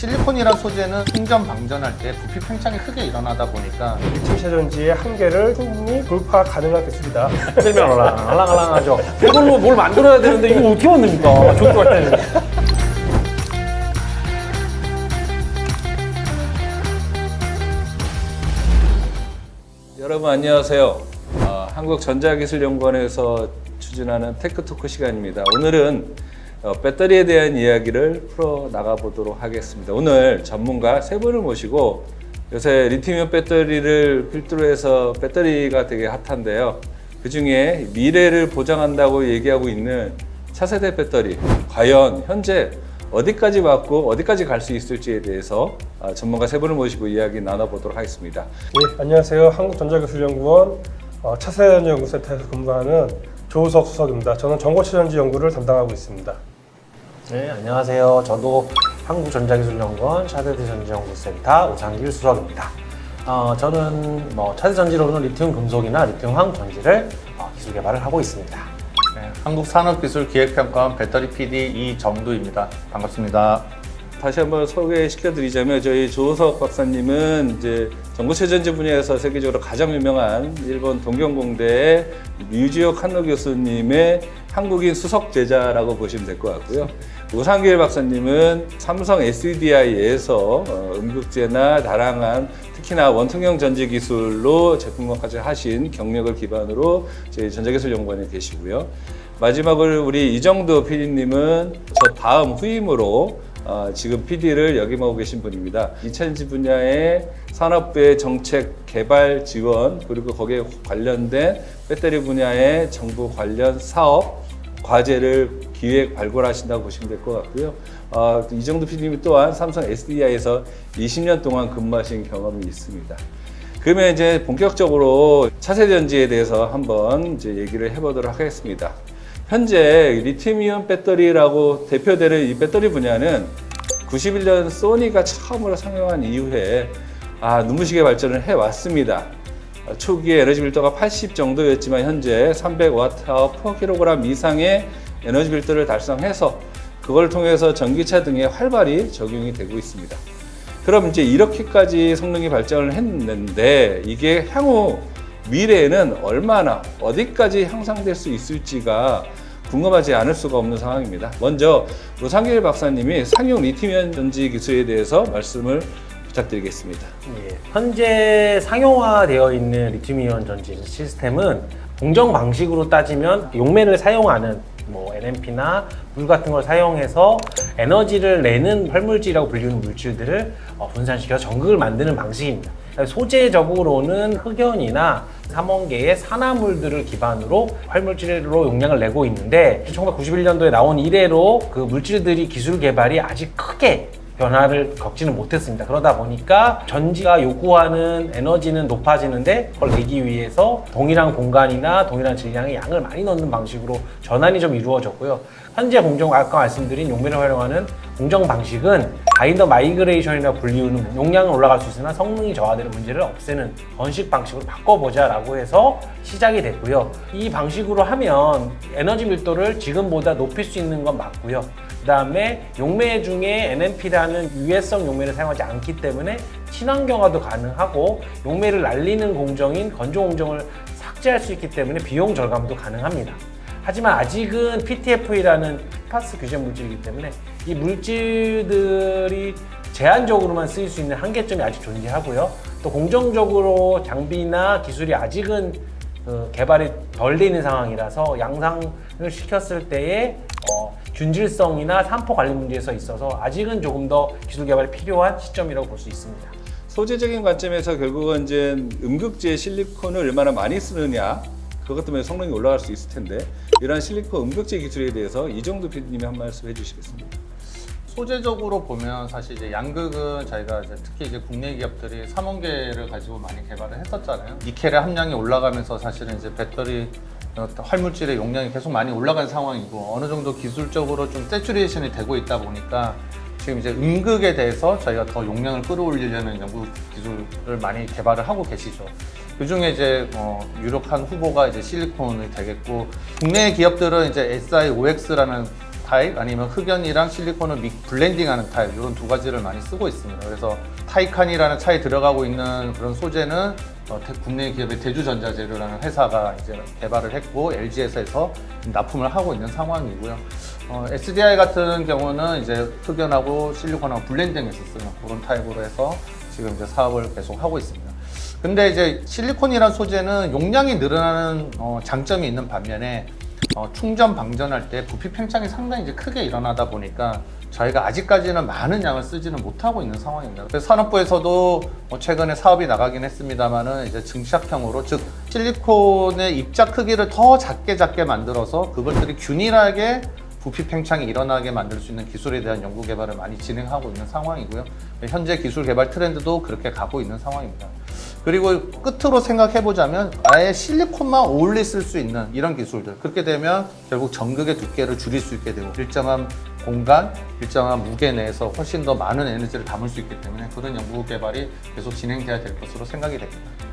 실리콘이란 소재는 충전 방전할 때 부피 팽창이 크게 일어나다 보니까 리튬 샤전지의 한계를 충분히 돌파 기술이다. 들면 알랑 알랑알랑하죠. 이걸로 뭘 만들어야 되는데 이거 어떻게 만듭니까? 좋을 때. 여러분 안녕하세요. 어, 한국전자기술연구원에서 추진하는 테크토크 시간입니다. 오늘은 어, 배터리에 대한 이야기를 풀어 나가 보도록 하겠습니다. 오늘 전문가 세 분을 모시고 요새 리튬이온 배터리를 필두로 해서 배터리가 되게 핫한데요. 그 중에 미래를 보장한다고 얘기하고 있는 차세대 배터리 과연 현재 어디까지 왔고 어디까지 갈 수 있을지에 대해서 아, 전문가 세 분을 모시고 이야기 나눠보도록 하겠습니다. 예, 안녕하세요. 한국전자기술연구원 어, 차세전지연구센터에서 근무하는 조우석 수석입니다. 저는 전고체전지 연구를 담당하고 있습니다. 네, 안녕하세요. 저도 한국전자기술연구원 차세대 전지연구센터 오상길 수석입니다. 어, 저는 뭐 차세 전지로는 리튬 금속이나 리튬 황 전지를 어, 기술 개발을 하고 있습니다. 네, 한국산업기술기획평가원 배터리 PD 이정두입니다. 반갑습니다. 다시 한번 소개시켜 드리자면 저희 조석 박사님은 이제 전고체전지 분야에서 세계적으로 가장 유명한 일본 동경공대의 류지호 칸노 교수님의 한국인 수석 제자라고 보시면 될 것 같고요. 우상길 박사님은 삼성 SDI에서 어, 음극재나 다량한 특히나 원통형 전지 기술로 제품화까지 하신 경력을 기반으로 저희 전자기술연구원에 계시고요. 마지막으로 우리 이정도 PD님은 저 다음 후임으로 어, 지금 PD를 역임하고 계신 분입니다. 2차전지 분야의 산업부의 정책 개발 지원 그리고 거기에 관련된 배터리 분야의 정부 관련 사업 과제를 기획 발굴하신다고 보시면 될 것 같고요. 어, 이정도 PD님이 또한 삼성 SDI에서 20년 동안 근무하신 경험이 있습니다. 그러면 이제 본격적으로 차세대 전지에 대해서 한번 이제 얘기를 해보도록 하겠습니다. 현재 리튬이온 배터리라고 대표되는 이 배터리 분야는 91년 소니가 처음으로 상용한 이후에 아, 눈부시게 발전을 해 왔습니다. 어, 초기에 에너지 밀도가 80 정도였지만 현재 300와트 per kg 이상의 에너지 밀도를 달성해서 그걸 통해서 전기차 등에 활발히 적용이 되고 있습니다. 그럼 이제 이렇게까지 성능이 발전을 했는데 이게 향후 미래에는 얼마나 어디까지 향상될 수 있을지가 궁금하지 않을 수가 없는 상황입니다. 먼저 우상길 박사님이 상용 리튬이온 전지 기술에 대해서 말씀을 부탁드리겠습니다. 예, 현재 상용화되어 있는 리튬이온 전지 시스템은 공정 방식으로 따지면 용매를 사용하는 뭐 NMP나 물 같은 걸 사용해서 에너지를 내는 활물질이라고 불리는 물질들을 어, 분산시켜서 전극을 만드는 방식입니다. 소재적으로는 흑연이나 삼원계의 산화물들을 기반으로 활물질로 용량을 내고 있는데 1991년도에 나온 이래로 그 물질들이 기술 개발이 아직 크게 변화를 겪지는 못했습니다. 그러다 보니까 전지가 요구하는 에너지는 높아지는데 그걸 내기 위해서 동일한 공간이나 동일한 질량의 양을 많이 넣는 방식으로 전환이 좀 이루어졌고요. 현재 공정 아까 말씀드린 용매를 활용하는 공정 방식은 바인더 마이그레이션이라 불리우는 용량은 올라갈 수 있으나 성능이 저하되는 문제를 없애는 건식 방식으로 바꿔보자 라고 해서 시작이 됐고요. 이 방식으로 하면 에너지 밀도를 지금보다 높일 수 있는 건 맞고요. 그 다음에 용매 중에 NMP라는 유해성 용매를 사용하지 않기 때문에 친환경화도 가능하고 용매를 날리는 공정인 건조 공정을 삭제할 수 있기 때문에 비용 절감도 가능합니다. 하지만 아직은 PTFE라는 파스 규제 물질이기 때문에 이 물질들이 제한적으로만 쓰일 수 있는 한계점이 아직 존재하고요. 또 공정적으로 장비나 기술이 아직은 그 개발이 덜 돼 있는 상황이라서 양상을 시켰을 때에 어, 균질성이나 산포 관리 문제에서 있어서 아직은 조금 더 기술 개발이 필요한 시점이라고 볼 수 있습니다. 소재적인 관점에서 결국은 이제 음극재 실리콘을 얼마나 많이 쓰느냐 그것 때문에 성능이 올라갈 수 있을 텐데 이러한 실리콘 음극재 기술에 대해서 이정도 PD님이 한 말씀 해주시겠습니다. 소재적으로 보면 사실 이제 양극은 저희가 이제 특히 이제 국내 기업들이 삼원계를 가지고 많이 개발을 했었잖아요. 니켈의 함량이 올라가면서 사실은 이제 배터리 어, 활물질의 용량이 계속 많이 올라간 상황이고 어느 정도 기술적으로 좀 세츄레이션이 되고 있다 보니까 지금 이제 음극에 대해서 저희가 더 용량을 끌어올리려는 연구 기술을 많이 개발을 하고 계시죠. 그 중에 이제 어, 유력한 후보가 이제 실리콘이 되겠고 국내 기업들은 이제 SIOX라는 타입 아니면 흑연이랑 실리콘을 믹 블렌딩하는 타입 이런 두 가지를 많이 쓰고 있습니다. 그래서 타이칸이라는 차에 들어가고 있는 그런 소재는 어, 대- 국내 기업의 대주전자재료라는 회사가 이제 개발을 했고 LG에서 납품을 하고 있는 상황이고요. 어, SDI 같은 경우는 이제 흑연하고 실리콘하고 블렌딩해서 쓰는 그런 타입으로 해서 지금 이제 사업을 계속 하고 있습니다. 근데 이제 실리콘이란 소재는 용량이 늘어나는 어, 장점이 있는 반면에 어, 충전 방전할 때 부피 팽창이 상당히 이제 크게 일어나다 보니까 저희가 아직까지는 많은 양을 쓰지는 못하고 있는 상황입니다. 그래서 산업부에서도 뭐 최근에 사업이 나가긴 했습니다만은 이제 증착형으로 즉 실리콘의 입자 크기를 더 작게 작게 만들어서 그것들이 균일하게 부피 팽창이 일어나게 만들 수 있는 기술에 대한 연구 개발을 많이 진행하고 있는 상황이고요. 현재 기술 개발 트렌드도 그렇게 가고 있는 상황입니다. 그리고 끝으로 생각해 보자면 아예 실리콘만 어울리 쓸 수 있는 이런 기술들 그렇게 되면 결국 전극의 두께를 줄일 수 있게 되고 일정한 공간, 일정한 무게 내에서 훨씬 더 많은 에너지를 담을 수 있기 때문에 그런 연구 개발이 계속 진행돼야 될 것으로 생각이 됩니다.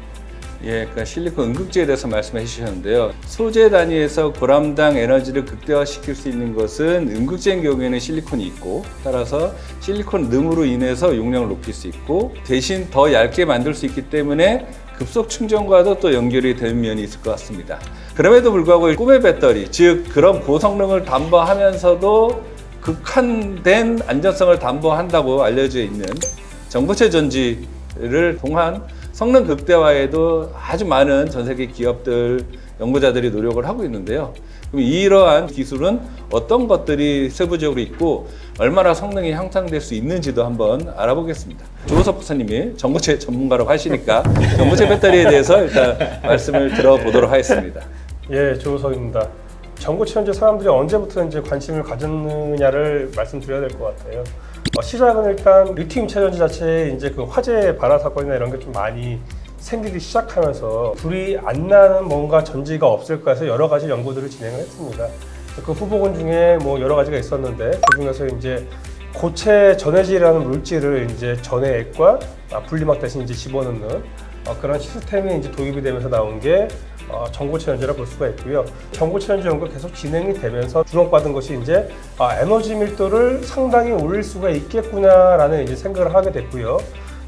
예, 그러니까 실리콘 응급제에 대해서 말씀해 주셨는데요. 소재 단위에서 그람당 에너지를 극대화시킬 수 있는 것은 응급제인 경우에는 실리콘이 있고 따라서 실리콘 늠으로 인해서 용량을 높일 수 있고 대신 더 얇게 만들 수 있기 때문에 급속 충전과도 또 연결이 되는 면이 있을 것 같습니다. 그럼에도 불구하고 꿈의 배터리, 즉 그런 고성능을 담보하면서도 극한된 안전성을 담보한다고 알려져 있는 정보체 전지를 통한 성능 극대화에도 아주 많은 전 세계 기업들, 연구자들이 노력을 하고 있는데요. 그럼 이러한 기술은 어떤 것들이 세부적으로 있고 얼마나 성능이 향상될 수 있는지도 한번 알아보겠습니다. 조호석 박사님이 전고체 전문가라고 하시니까 전고체 배터리에 대해서 일단 말씀을 들어보도록 하겠습니다. 예, 조우석입니다. 전고체 현재 사람들이 언제부터 이제 관심을 가졌느냐를 말씀드려야 될 것 같아요. 어, 시작은 일단 리튬 체전지 자체에 이제 그 화재 발화 사건이나 이런 게 좀 많이 생기기 시작하면서 불이 안 나는 뭔가 전지가 없을까 해서 여러 가지 연구들을 진행을 했습니다. 그 후보군 중에 뭐 여러 가지가 있었는데 그 중에서 이제 고체 전해질이라는 물질을 이제 전해액과 아, 분리막 대신 이제 집어넣는 어, 그런 시스템이 이제 도입이 되면서 나온 게 어, 전고체 연제라 볼 수가 있고요. 전고체 연제 연구가 계속 진행이 되면서 주목받은 것이 이제 아, 에너지 밀도를 상당히 올릴 수가 있겠구나라는 이제 생각을 하게 됐고요.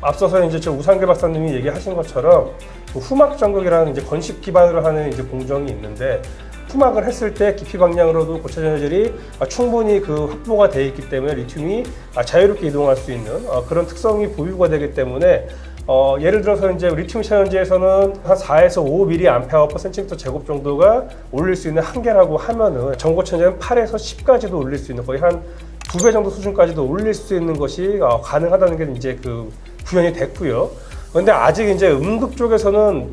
앞서서 이제 저 우상계 박사님이 얘기하신 것처럼 그 후막 전극이라는 이제 건식 기반으로 하는 이제 공정이 있는데 후막을 했을 때 깊이 방향으로도 고체 전해질이 아, 충분히 그 확보가 되어 있기 때문에 리튬이 아, 자유롭게 이동할 수 있는 어, 그런 특성이 보유가 되기 때문에 어, 예를 들어서 이제 리튬 차연지에서는 한 4에서 5mAh 센티미터 제곱 정도가 올릴 수 있는 한계라고 하면은 전고체는 8에서 10까지도 올릴 수 있는 거의 한 두 배 정도 수준까지도 올릴 수 있는 것이 어, 가능하다는 게 이제 그 구현이 됐고요. 그런데 아직 이제 음극 쪽에서는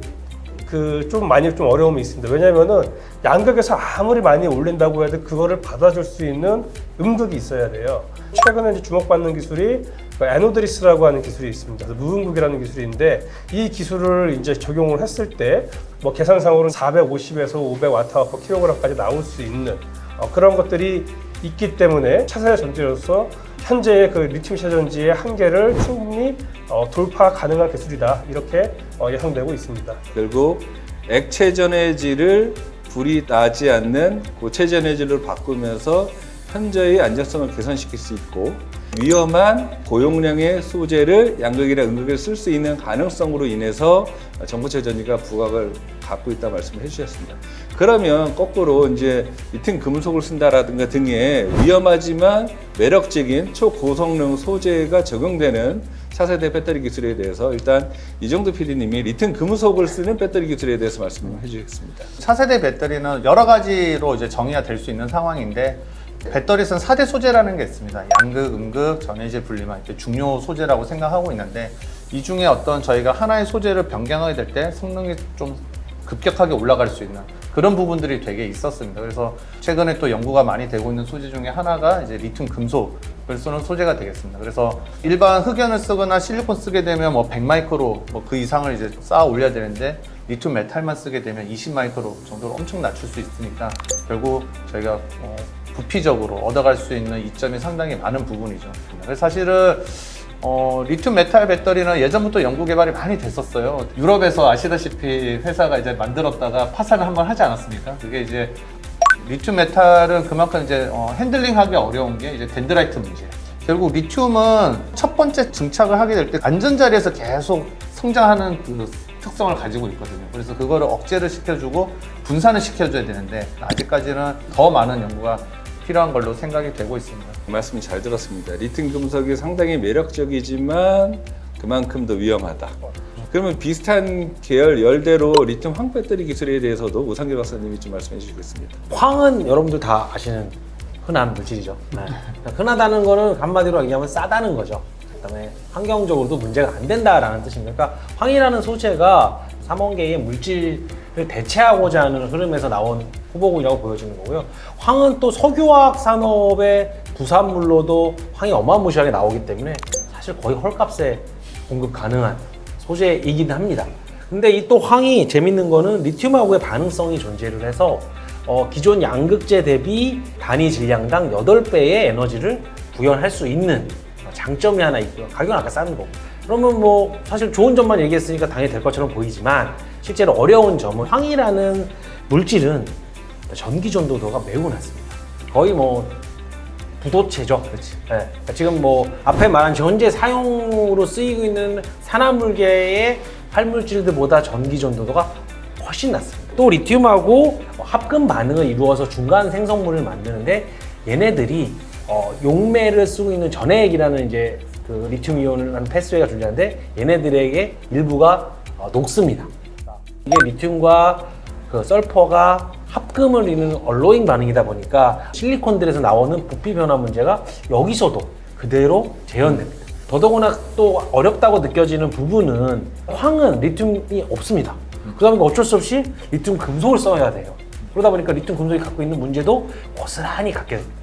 그 좀 많이 좀 어려움이 있습니다. 왜냐하면은 양극에서 아무리 많이 올린다고 해도 그거를 받아줄 수 있는 음극이 있어야 돼요. 최근에 이제 주목받는 기술이 그 에노드리스라고 하는 기술이 있습니다. 무음극이라는 기술인데 이 기술을 이제 적용을 했을 때 뭐 계산상으로는 450에서 500와트/kg까지 나올 수 있는 어, 그런 것들이 있기 때문에 차세대 전지로서 현재의 그 리튬 차전지의 한계를 충분히 어, 돌파 가능한 기술이다 이렇게 어, 예상되고 있습니다. 결국 액체 전해질을 불이 나지 않는 고체 전해질로 바꾸면서 현저히 안전성을 개선시킬 수 있고 위험한 고용량의 소재를 양극이나 음극에 쓸 수 있는 가능성으로 인해서 전고체 전지가 부각을 갖고 있다 말씀을 해주셨습니다. 그러면 거꾸로 이제 리튬 금속을 쓴다라든가 등의 위험하지만 매력적인 초고성능 소재가 적용되는 차세대 배터리 기술에 대해서 일단 이정도 PD님이 리튬 금속을 쓰는 배터리 기술에 대해서 말씀을 해주겠습니다. 차세대 배터리는 여러 가지로 이제 정의가 될 수 있는 상황인데 배터리는 4대 소재라는 게 있습니다. 양극, 음극, 전해질, 분리막 이렇게 중요 소재라고 생각하고 있는데 이 중에 어떤 저희가 하나의 소재를 변경하게 될 때 성능이 좀 급격하게 올라갈 수 있는 그런 부분들이 되게 있었습니다. 그래서 최근에 또 연구가 많이 되고 있는 소재 중에 하나가 이제 리튬 금속을 쓰는 소재가 되겠습니다. 그래서 일반 흑연을 쓰거나 실리콘 쓰게 되면 뭐 100마이크로 뭐 그 이상을 이제 쌓아 올려야 되는데 리튬 메탈만 쓰게 되면 20마이크로 정도로 엄청 낮출 수 있으니까 결국 저희가 어, 부피적으로 얻어갈 수 있는 이점이 상당히 많은 부분이죠. 그래서 사실은 어, 리튬 메탈 배터리는 예전부터 연구 개발이 많이 됐었어요. 유럽에서 아시다시피 회사가 이제 만들었다가 파산을 한번 하지 않았습니까? 그게 이제 리튬 메탈은 그만큼 이제 어, 핸들링하기 어려운 게 이제 덴드라이트 문제. 결국 리튬은 첫 번째 증착을 하게 될 때 안전 자리에서 계속 성장하는 그 특성을 가지고 있거든요. 그래서 그거를 억제를 시켜주고 분산을 시켜줘야 되는데 아직까지는 더 많은 연구가 필요한 걸로 생각이 되고 있습니다. 그 말씀 잘 들었습니다. 리튬 금속이 상당히 매력적이지만 그만큼 더 위험하다. 그러면 비슷한 계열 열대로 리튬 황 배터리 기술에 대해서도 우상길 박사님이 좀 말씀해 주시겠습니다. 황은 여러분들 다 아시는 흔한 물질이죠. 네. 그러니까 흔하다는 거는 한마디로 얘기하면 싸다는 거죠. 그다음에 환경적으로도 문제가 안 된다라는 뜻입니다. 그러니까 황이라는 소재가 삼원계의 물질을 대체하고자 하는 흐름에서 나온 후보군이라고 보여지는 거고요. 황은 또 석유화학 산업의 부산물로도 황이 어마무시하게 나오기 때문에 사실 거의 헐값에 공급 가능한 소재이긴 합니다. 근데 이 또 황이 재밌는 거는 리튬하고의 반응성이 존재를 해서 어, 기존 양극재 대비 단위 질량당 8배의 에너지를 구현할 수 있는 장점이 하나 있고요. 가격은 아까 싼 거. 그러면 뭐 사실 좋은 점만 얘기했으니까 당연히 될 것처럼 보이지만 실제로 어려운 점은 황이라는 물질은 전기 전도도가 매우 낮습니다. 거의 뭐 부도체죠. 그렇지. 예. 지금 뭐 앞에 말한 현재 사용으로 쓰이고 있는 산화물계의 활물질들보다 전기 전도도가 훨씬 낮습니다. 또 리튬하고 합금 반응을 이루어서 중간 생성물을 만드는데 얘네들이 어, 용매를 쓰고 있는 전해액이라는 이제 그 리튬 이온이라는 패스웨이가 존재하는데 얘네들에게 일부가 어, 녹습니다. 이게 리튬과 그 설퍼가 합금을 이루는 얼로잉 반응이다 보니까 실리콘들에서 나오는 부피 변화 문제가 여기서도 그대로 재현됩니다. 더더구나 또 어렵다고 느껴지는 부분은 황은 리튬이 없습니다. 보니까 어쩔 수 없이 리튬 금속을 써야 돼요. 그러다 보니까 리튬 금속이 갖고 있는 문제도 고스란히 갖게 됩니다.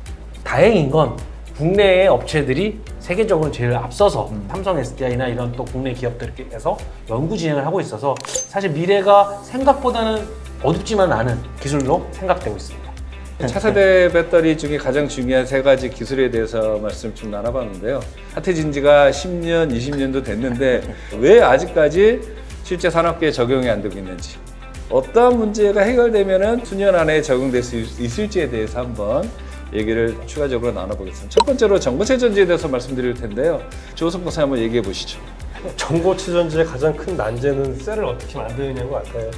다행인 건 국내의 업체들이 세계적으로 제일 앞서서 삼성 SDI나 이런 또 국내 기업들께서 연구 진행을 하고 있어서 사실 미래가 생각보다는 어둡지만 않은 기술로 생각되고 있습니다. 차세대 배터리 중에 가장 중요한 세 가지 기술에 대해서 말씀 좀 나눠봤는데요. 핫해진 지가 10년, 20년도 됐는데 왜 아직까지 실제 산업계에 적용이 안 되고 있는지 어떠한 문제가 해결되면 수년 안에 적용될 수 있을지에 대해서 한번 얘기를 추가적으로 나눠보겠습니다. 첫 번째로 전고체 전지에 대해서 말씀드릴 텐데요. 조석 박사 한번 얘기해 보시죠. 전고체 전지의 가장 큰 난제는 셀을 어떻게 만드느냐인 것 같아요.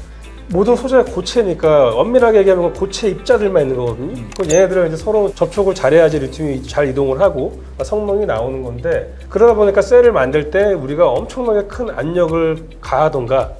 모든 소재가 고체니까 엄밀하게 얘기하면 고체 입자들만 있는 거거든요. 그럼 얘네들은 이제 서로 접촉을 잘해야지 리튬이 잘 이동을 하고 성능이 나오는 건데 그러다 보니까 셀을 만들 때 우리가 엄청나게 큰 압력을 가하던가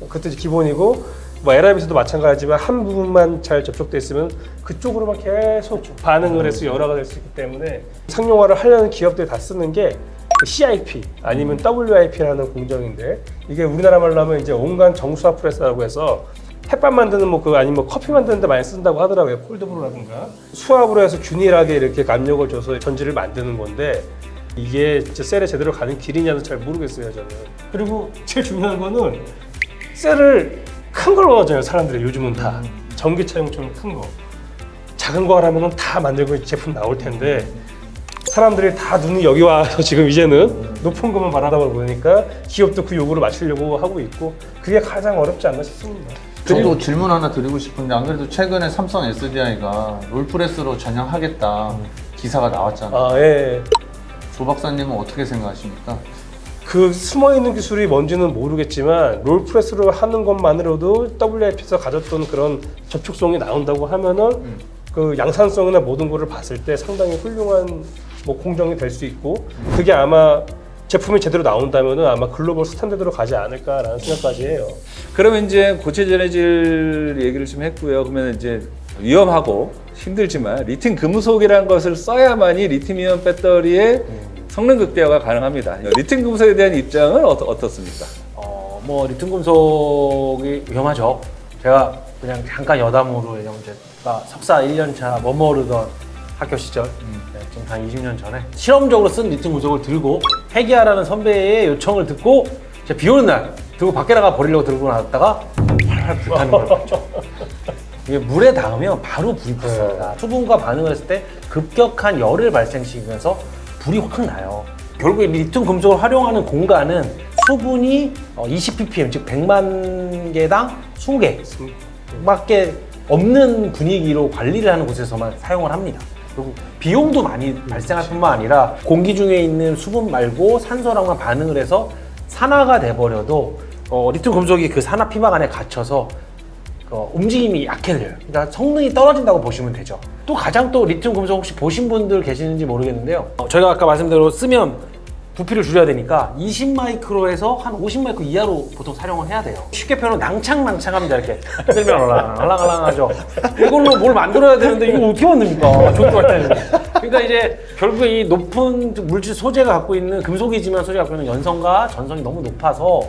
그것도 기본이고 뭐 LIB에서도 마찬가지지만 한 부분만 잘 접촉돼 있으면 그쪽으로만 계속 반응을 해서 열화가 될 수 있기 때문에 상용화를 하려는 기업들이 다 쓰는 게 CIP 아니면 WIP라는 공정인데 이게 우리나라 말로 하면 이제 온갖 정수화 프레스라고 해서 햇반 만드는 뭐 그 아니면 뭐 커피 만드는 데 많이 쓴다고 하더라고요. 콜드브루라든가. 수압으로 해서 균일하게 이렇게 압력을 줘서 전지를 만드는 건데 이게 셀에 제대로 가는 길이냐는 잘 모르겠어요 저는. 그리고 제일 중요한 거는 셀을 큰 걸 원하잖아요 사람들이 요즘은 다 전기차용처럼 큰 거 작은 거 하라면 다 만들고 제품 나올 텐데 사람들이 다 눈이 여기 와서 지금 이제는 높은 것만 바라다 보니까 기업도 그 요구를 맞추려고 하고 있고 그게 가장 어렵지 않나 싶습니다. 저도 질문 하나 드리고 싶은데 안 그래도 최근에 삼성 SDI가 롤프레스로 전향하겠다 기사가 나왔잖아요. 아 예. 조 박사님은 어떻게 생각하십니까? 그 숨어 있는 기술이 뭔지는 모르겠지만 롤프레스로 하는 것만으로도 WIP에서 가졌던 그런 접촉성이 나온다고 하면은 그 양산성이나 모든 거를 봤을 때 상당히 훌륭한 뭐 공정이 될 수 있고 그게 아마 제품이 제대로 나온다면은 아마 글로벌 스탠다드로 가지 않을까라는 생각까지 해요. 그러면 이제 고체 전해질 얘기를 좀 했고요. 그러면 이제 위험하고 힘들지만 리튬 금속이라는 것을 써야만이 리튬이온 배터리의 성능 극대화가 가능합니다. 리튬 금속에 대한 입장은 어떻, 어떻습니까? 어, 뭐 리튬 금속이 위험하죠. 제가 그냥 잠깐 여담으로 얘기하면 제가 석사 1년차 머무르던 학교 시절 네, 지금 한 20년 전에 실험적으로 쓴 리튬 금속을 들고 회계하라는 선배의 요청을 듣고 제가 비 오는 날 들고 밖에 나가 버리려고 들고 나왔다가 활활 불타는 걸 봤죠. 이게 물에 닿으면 바로 불이 붙습니다. 수분과 반응을 했을 때 급격한 열을 발생시키면서 불이 확 나요. 결국에 리튬 금속을 활용하는 공간은 수분이 어, 20 ppm 즉 100만 개당 20개 밖에 없는 분위기로 관리를 하는 곳에서만 사용을 합니다. 그리고 비용도 많이 발생할 뿐만 아니라 공기 중에 있는 수분 말고 산소랑만 반응을 해서 산화가 돼버려도 어, 리튬 금속이 그 산화 피막 안에 갇혀서 어, 움직임이 약해져요. 그러니까 성능이 떨어진다고 보시면 되죠. 또 가장 또 리튬 금속 혹시 보신 분들 계시는지 모르겠는데요. 어, 저희가 아까 말씀대로 쓰면 부피를 줄여야 되니까 20 마이크로에서 한 50 마이크로 이하로 보통 사용을 해야 돼요. 쉽게 표현하면 낭창낭창합니다. 이렇게 들면 얼랑얼랑하죠. 이걸로 뭘 만들어야 되는데 이거 어떻게 만듭니까? 좋게 할 때는. 그러니까 이제 결국 이 높은 물질 소재가 갖고 있는 금속이지만 소재가 갖고 있는 연성과 전성이 너무 높아서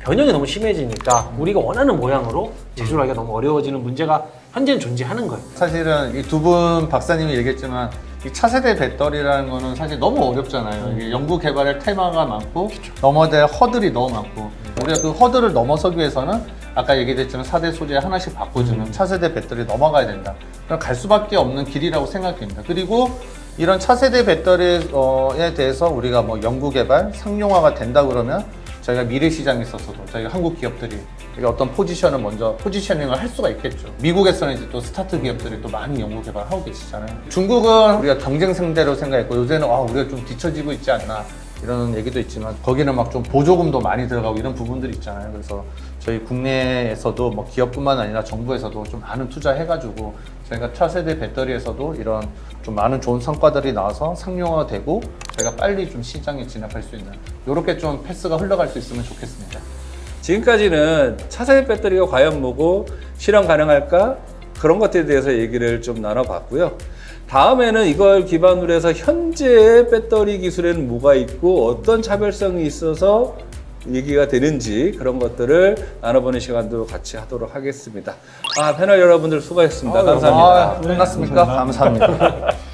변형이 너무 심해지니까 우리가 원하는 모양으로 제조를 하기가 너무 어려워지는 문제가 현재는 존재하는 거예요. 사실은 이 두 분 박사님이 얘기했지만 이 차세대 배터리라는 거는 사실 너무 어렵잖아요. 이게 연구 개발의 테마가 많고 넘어야 허들이 너무 많고 우리가 그 허들을 넘어서기 위해서는 아까 얘기했지만 4대 소재 하나씩 바꿔주는 차세대 배터리 넘어가야 된다. 그럼 갈 수밖에 없는 길이라고 생각됩니다. 그리고 이런 차세대 배터리에 대해서 우리가 뭐 연구 개발, 상용화가 된다 그러면 저희가 미래 시장에 있어서도 저희가 한국 기업들이 어떤 포지션을 먼저 포지셔닝을 할 수가 있겠죠. 미국에서는 이제 또 스타트 기업들이 또 많이 연구 개발하고 계시잖아요. 중국은 우리가 경쟁 상대로 생각했고 요새는 아 우리가 좀 뒤처지고 있지 않나 이런 얘기도 있지만 거기는 막 좀 보조금도 많이 들어가고 이런 부분들이 있잖아요. 그래서 저희 국내에서도 뭐 기업뿐만 아니라 정부에서도 좀 많은 투자해가지고 저희가 차세대 배터리에서도 이런 좀 많은 좋은 성과들이 나와서 상용화되고 저희가 빨리 좀 시장에 진입할 수 있는 이렇게 좀 패스가 흘러갈 수 있으면 좋겠습니다. 지금까지는 차세대 배터리가 과연 뭐고 실현 가능할까 그런 것들에 대해서 얘기를 좀 나눠봤고요. 다음에는 이걸 기반으로 해서 현재 배터리 기술에는 뭐가 있고 어떤 차별성이 있어서 얘기가 되는지 그런 것들을 나눠보는 시간도 같이 하도록 하겠습니다. 아 패널 여러분들 수고하셨습니다. 감사합니다. 아, 끝났습니까? 감사합니다.